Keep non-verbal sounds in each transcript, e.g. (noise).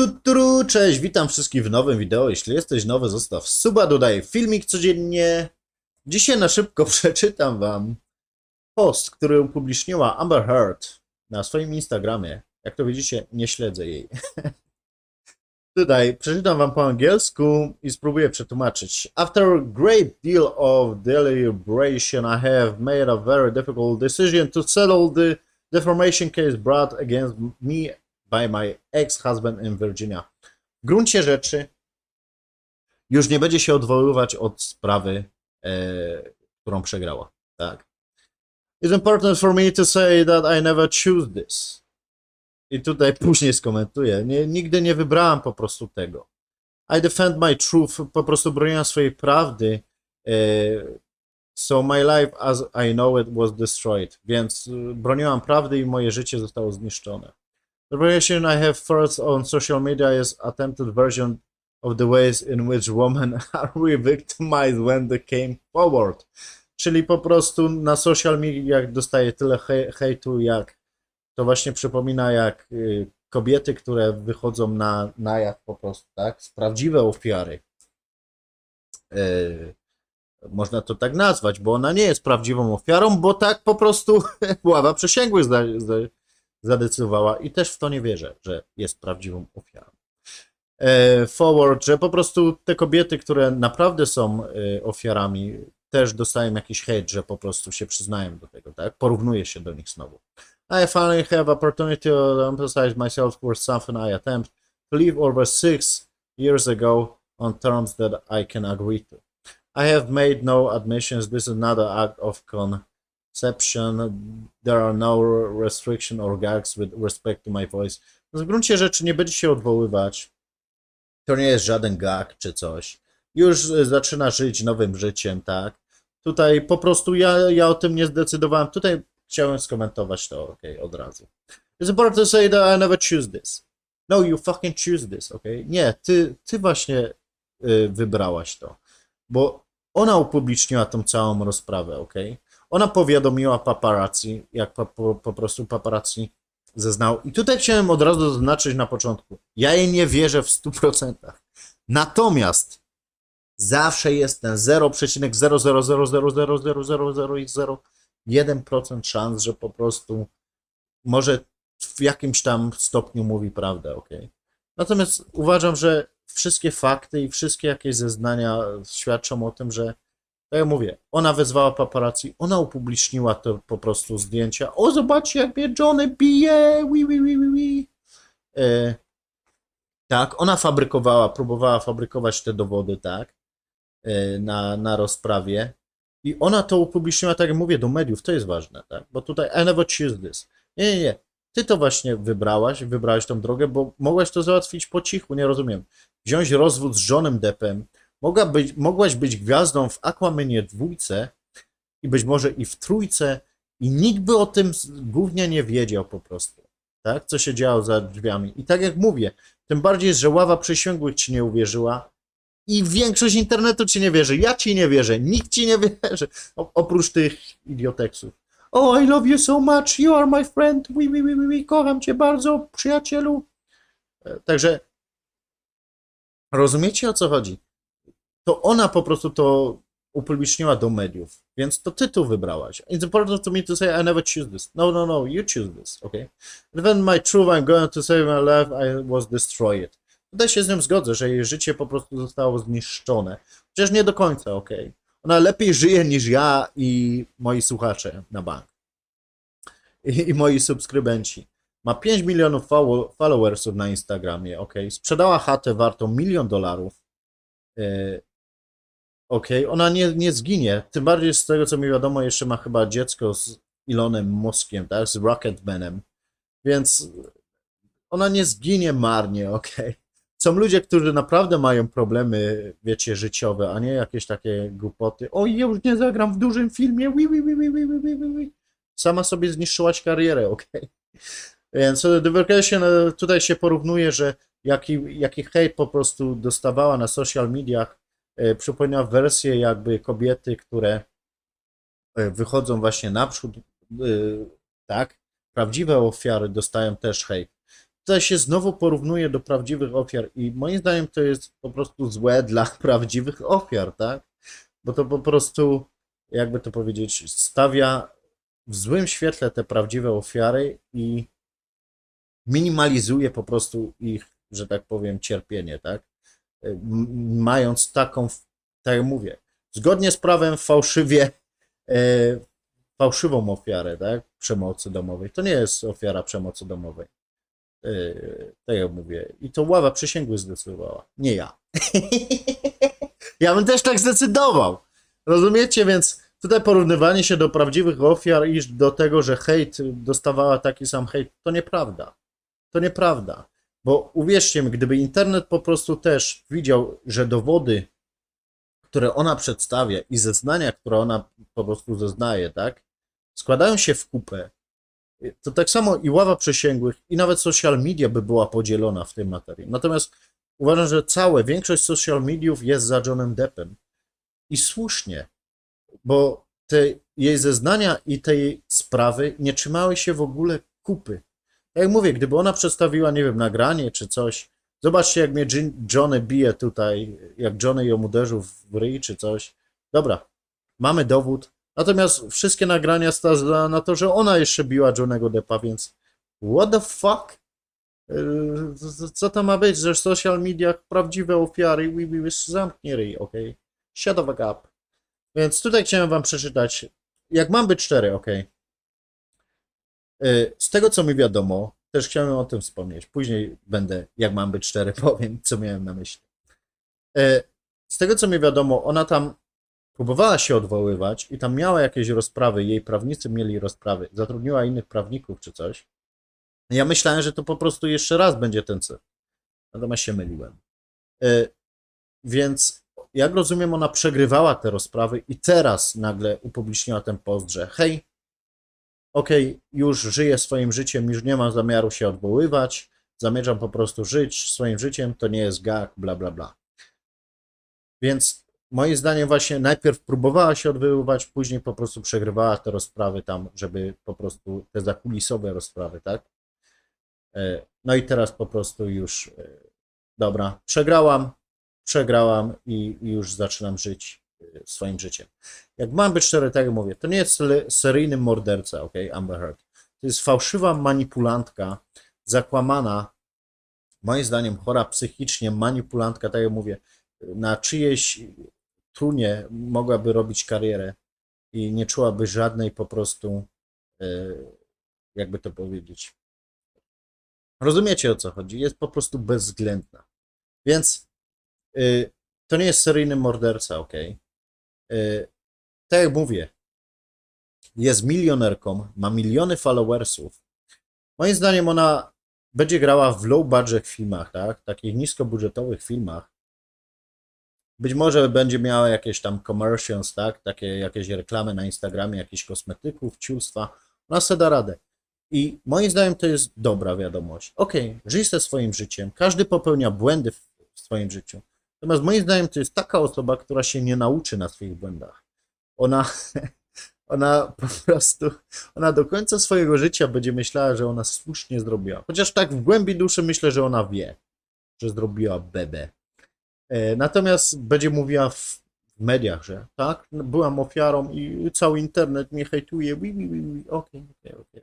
Tuturu, cześć, witam wszystkich w nowym wideo. Jeśli jesteś nowy, zostaw suba, dodaj filmik codziennie. Dzisiaj na szybko (laughs) przeczytam wam post, który upubliczniła Amber Heard na swoim Instagramie. Jak to widzicie, nie śledzę jej. (laughs) Tutaj przeczytam wam po angielsku i spróbuję przetłumaczyć. After a great deal of deliberation, I have made a very difficult decision to settle the defamation case brought against me by my ex-husband in Virginia. W gruncie rzeczy już nie będzie się odwoływać od sprawy, e, którą przegrała. Tak. It's important for me to say that I never choose this. I tutaj później skomentuję. Nie, nigdy nie wybrałam po prostu tego. I defend my truth, po prostu broniłam swojej prawdy. E, so my life as I know it was destroyed. Więc broniłam prawdy i moje życie zostało zniszczone. The version I have first on social media is attempted version of the ways in which women (laughs) are re-victimized when they came forward. Czyli po prostu na social mediach dostaję tyle hej, hejtu, jak to właśnie przypomina, jak y, kobiety, które wychodzą na, na jaw po prostu, tak? Prawdziwe ofiary. Y, można to tak nazwać, bo ona nie jest prawdziwą ofiarą, bo tak po prostu (laughs) ława przysięgłych zda, zda, zadecydowała i też w to nie wierzę, że jest prawdziwą ofiarą. E, forward, że po prostu te kobiety, które naprawdę są e, ofiarami, też dostają jakiś hejt, że po prostu się przyznają do tego, tak? Porównuje się do nich znowu. I finally have opportunity to emphasize myself for something I attempt to live over six years ago on terms that I can agree to. I have made no admissions. This is another act of conception. There are no restriction or gags with respect to my voice. No w gruncie rzeczy nie będzie się odwoływać. To nie jest żaden gag czy coś. Już zaczyna żyć nowym życiem, tak? Tutaj po prostu ja, ja o tym nie zdecydowałem. Tutaj chciałem skomentować to, ok, od razu. It's important to say that I never choose this. No, you fucking choose this, ok? Nie, ty, ty właśnie y, wybrałaś to. Bo ona upubliczniła tą całą rozprawę, ok? Ona powiadomiła paparazzi, jak po, po, po prostu paparazzi zeznał. I tutaj chciałem od razu zaznaczyć na początku. Ja jej nie wierzę w 100%. Natomiast zawsze jest ten 0,000000001% szans, że po prostu może w jakimś tam stopniu mówi prawdę, ok? Natomiast uważam, że wszystkie fakty i wszystkie jakieś zeznania świadczą o tym, że tak jak mówię, ona wezwała paparazzi, ona upubliczniła to po prostu zdjęcia. O, zobaczcie, jak mnie Johnny bije! Wi, wi, wi, wi, wi. E, tak, ona fabrykowała, próbowała fabrykować te dowody, tak, e, na, na rozprawie. I ona to upubliczniła, tak jak mówię, do mediów, to jest ważne, tak, bo tutaj I never choose this. Nie, nie, nie. Ty to właśnie wybrałaś, wybrałeś tą drogę, bo mogłaś to załatwić po cichu, nie rozumiem. Wziąć rozwód z Johnem Deppem, Mogła być, mogłaś być gwiazdą w Aquamanie dwójce i być może i w trójce i nikt by o tym głównie nie wiedział po prostu, tak? Co się działo za drzwiami. I tak jak mówię, tym bardziej, że ława przysięgłych ci nie uwierzyła i większość internetu ci nie wierzy. Ja ci nie wierzę, nikt ci nie wierzy, oprócz tych idioteksów. Oh, I love you so much, you are my friend, wi, wi, wi, wi. kocham cię bardzo, przyjacielu. E, Także rozumiecie o co chodzi? To ona po prostu to upubliczniła do mediów, więc to ty tu wybrałaś. It's important to me to say I never choose this. No, no, no, you choose this, okay? Even my truth I'm going to save my life I was destroyed. Tutaj się z nią zgodzę, że jej życie po prostu zostało zniszczone. Chociaż nie do końca, okej. Ona lepiej żyje niż ja i moi słuchacze na bank. I, i moi subskrybenci. Ma 5 milionów follow- followersów na Instagramie, ok. Sprzedała chatę wartą milion dolarów. Yy, Okej, okay. ona nie, nie zginie. Tym bardziej z tego, co mi wiadomo, jeszcze ma chyba dziecko z Ilonem Moskiem, tak? Z Rocketmanem. Więc ona nie zginie marnie, okej. Okay. Są ludzie, którzy naprawdę mają problemy, wiecie, życiowe, a nie jakieś takie głupoty. Oj, ja już nie zagram w dużym filmie. Wi, wi, wi, wi, wi, wi, wi, wi. Sama sobie zniszczyłaś karierę, okej. Okay. (laughs) Więc Divercation tutaj się porównuje, że jaki, jaki hejt po prostu dostawała na social mediach przypomina wersję jakby kobiety, które e, wychodzą właśnie naprzód, e, tak, prawdziwe ofiary dostają też hejt. tutaj się znowu porównuje do prawdziwych ofiar i moim zdaniem to jest po prostu złe (laughs) dla prawdziwych ofiar, tak? Bo to po prostu, jakby to powiedzieć, stawia w złym świetle te prawdziwe ofiary i minimalizuje po prostu ich, że tak powiem, cierpienie, tak? Mając taką, tak jak mówię, zgodnie z prawem fałszywie, e, fałszywą ofiarę, tak? Przemocy domowej. To nie jest ofiara przemocy domowej. E, tak jak mówię. I to ława przysięgły zdecydowała, nie ja. (laughs) ja bym też tak zdecydował. Rozumiecie? Więc tutaj porównywanie się do prawdziwych ofiar i do tego, że hejt dostawała taki sam hejt, to nieprawda. To nieprawda. Bo uwierzcie mi, gdyby internet po prostu też widział, że dowody, które ona przedstawia i zeznania, które ona po prostu zeznaje, tak, składają się w kupę, to tak samo i ława przysięgłych, i nawet social media by była podzielona w tej materii. Natomiast uważam, że całe, większość social mediów jest za Johnem Deppem. I słusznie, bo te jej zeznania i tej sprawy nie trzymały się w ogóle kupy. Jak mówię, gdyby ona przedstawiła, nie wiem, nagranie czy coś, zobaczcie jak mnie Johnny bije tutaj, jak Johnny ją uderzył w ryj czy coś. Dobra, mamy dowód. Natomiast wszystkie nagrania stawia na to, że ona jeszcze biła Johnego Deppa, więc what the fuck? Yy, Co to ma być, że w social mediach prawdziwe ofiary, wi, wi, wi, zamknij ryj, okej? Shut the fuck up. Więc tutaj chciałem wam przeczytać, jak mam być cztery, ok. Z tego co mi wiadomo, też chciałem o tym wspomnieć. Później będę, jak mam być cztery, (laughs) powiem, co miałem na myśli. Y, Z tego co mi wiadomo, ona tam próbowała się odwoływać i tam miała jakieś rozprawy, jej prawnicy mieli rozprawy, zatrudniła innych prawników czy coś. Ja myślałem, że to po prostu jeszcze raz będzie ten cel. Natomiast się myliłem. Y, Więc jak rozumiem, ona przegrywała te rozprawy i teraz nagle upubliczniła ten post, że hej, okej, już żyję swoim życiem, już nie mam zamiaru się odwoływać, zamierzam po prostu żyć swoim życiem, to nie jest gag, bla, bla, bla. Więc moim zdaniem właśnie najpierw próbowała się odwoływać, później po prostu przegrywała te rozprawy tam, żeby po prostu te zakulisowe rozprawy, tak? E, No i teraz po prostu już, e, dobra, przegrałam, przegrałam i, i już zaczynam żyć swoim życiem. Jak mam być szczery, tak jak mówię, to nie jest seryjny morderca, ok, Amber Heard. To jest fałszywa manipulantka, zakłamana, moim zdaniem chora psychicznie, manipulantka, tak jak mówię, na czyjejś trunie mogłaby robić karierę i nie czułaby żadnej po prostu, y, jakby to powiedzieć. Rozumiecie o co chodzi? Jest po prostu bezwzględna. Więc y, to nie jest seryjny morderca, ok? Y, tak jak mówię, jest milionerką, ma miliony followersów. Moim zdaniem ona będzie grała w low budget filmach, tak? Takich niskobudżetowych filmach. Być może będzie miała jakieś tam commercials, tak? Takie jakieś reklamy na Instagramie, jakichś kosmetyków, ciulstwa. Ona se da radę. I moim zdaniem to jest dobra wiadomość. Okej, żyj ze swoim życiem. Każdy popełnia błędy w swoim życiu. Natomiast moim zdaniem to jest taka osoba, która się nie nauczy na swoich błędach. Ona, (laughs) ona po prostu, ona do końca swojego życia będzie myślała, że ona słusznie zrobiła. Chociaż tak w głębi duszy myślę, że ona wie, że zrobiła bebę. E, Natomiast będzie mówiła w mediach, że tak, byłam ofiarą i cały internet mnie hejtuje. Okej, okej, okej.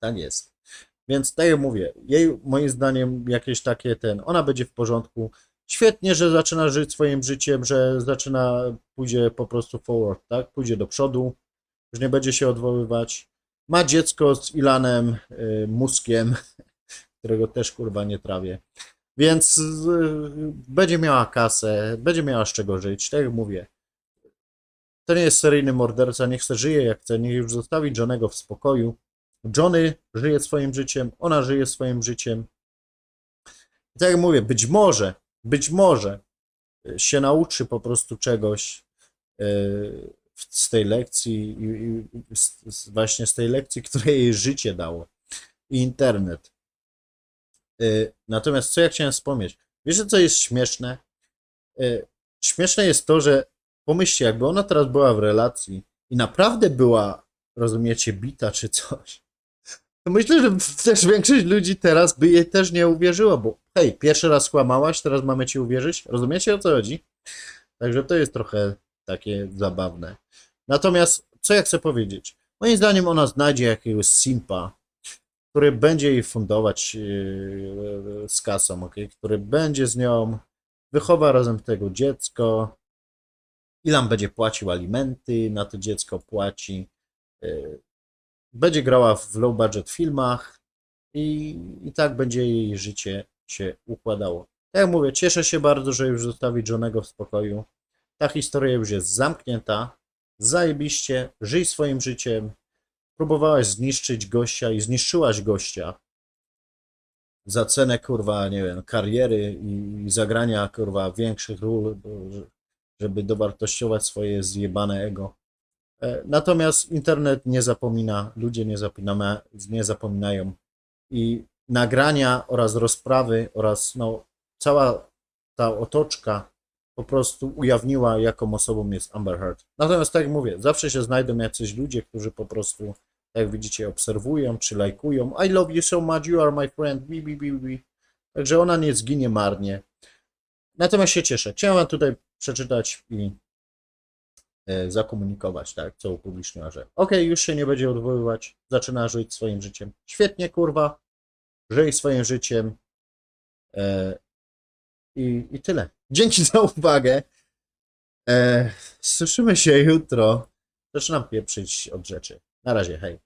Tak jest. Więc tak jak mówię, jej moim zdaniem jakieś takie ten, ona będzie w porządku. Świetnie, że zaczyna żyć swoim życiem, że zaczyna, pójdzie po prostu forward, tak? Pójdzie do przodu, już nie będzie się odwoływać. Ma dziecko z Ilanem y, Muskiem, (laughs) którego też kurwa nie trawię. Więc y, będzie miała kasę, będzie miała z czego żyć, tak jak mówię. To nie jest seryjny morderca, niech se żyje jak chce, niech już zostawi Johnego w spokoju. Johnny żyje swoim życiem, ona żyje swoim życiem. I tak jak mówię, być może, być może y, się nauczy po prostu czegoś w- z tej lekcji, właśnie z tej lekcji, które jej życie dało i internet. Y, Natomiast co ja chciałem wspomnieć? Wiecie, co jest śmieszne? Śmieszne jest to, że pomyślcie, jakby ona teraz była w relacji i naprawdę była, rozumiecie, bita czy coś, to myślę, że też większość ludzi teraz by jej też nie uwierzyła, bo hej, pierwszy raz kłamałaś, teraz mamy ci uwierzyć? Rozumiecie o co chodzi? Także to jest trochę takie zabawne. Natomiast, co ja chcę powiedzieć? Moim zdaniem ona znajdzie jakiegoś simpa, który będzie jej fundować yy, z kasą, okay? który będzie z nią, wychowa razem tego dziecko, Ilan będzie płacił alimenty, na to dziecko płaci, yy, będzie grała w low budget filmach i, i tak będzie jej życie się układało. Tak jak mówię, cieszę się bardzo, że już zostawi Johnego w spokoju. Ta historia już jest zamknięta. Zajebiście, żyj swoim życiem. Próbowałaś zniszczyć gościa i zniszczyłaś gościa za cenę, kurwa, nie wiem, kariery i, zagrania, kurwa, większych ról, żeby dowartościować swoje zjebane ego. E, Natomiast internet nie zapomina, ludzie nie, zapomina, nie zapominają i nagrania oraz rozprawy oraz no, cała ta otoczka po prostu ujawniła, jaką osobą jest Amber Heard. Natomiast tak jak mówię, zawsze się znajdą jacyś ludzie, którzy po prostu, tak jak widzicie, obserwują czy lajkują. I love you so much, you are my friend, bi, bi, bi, bi. Także ona nie zginie marnie. Natomiast się cieszę. Chciałem tutaj przeczytać i zakomunikować, tak, co upubliczniła, że okej, już się nie będzie odwoływać, zaczyna żyć swoim życiem. Świetnie, kurwa, żyj swoim życiem e, i, i tyle. Dzięki za uwagę. E, słyszymy się jutro. Zaczynam pieprzyć od rzeczy. Na razie, hej.